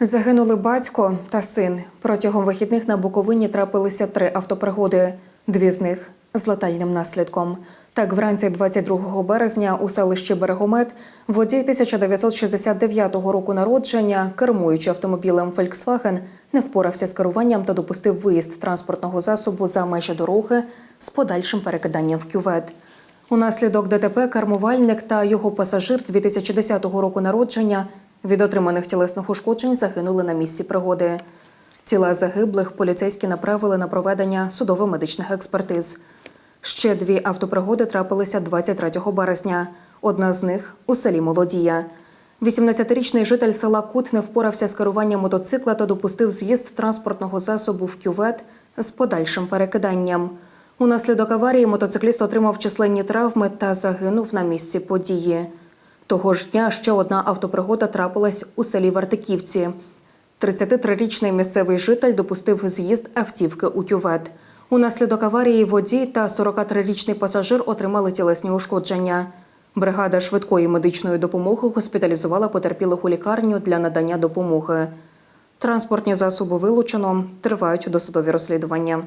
Загинули батько та син. Протягом вихідних на Буковині трапилися три автопригоди. Дві з них з летальним наслідком. Так, вранці 22 березня у селищі Берегомет водій 1969 року народження, кермуючи автомобілем Volkswagen, не впорався з керуванням та допустив виїзд транспортного засобу за межі дороги з подальшим перекиданням в кювет. Унаслідок ДТП кермувальник та його пасажир 2010 року народження від отриманих тілесних ушкоджень загинули на місці пригоди. Тіла загиблих поліцейські направили на проведення судово-медичних експертиз. Ще дві автопригоди трапилися 23 березня. Одна з них у селі Молодія. 18-річний житель села Кут не впорався з керуванням мотоцикла та допустив з'їзд транспортного засобу в кювет з подальшим перекиданням. Унаслідок аварії мотоцикліст отримав численні травми та загинув на місці події. Того ж дня ще одна автопригода трапилась у селі Вартиківці. 33-річний місцевий житель допустив з'їзд автівки у кювет. Унаслідок аварії водій та 43-річний пасажир отримали тілесні ушкодження. Бригада швидкої медичної допомоги госпіталізувала потерпілих у лікарню для надання допомоги. Транспортні засоби вилучено, тривають досудові розслідування.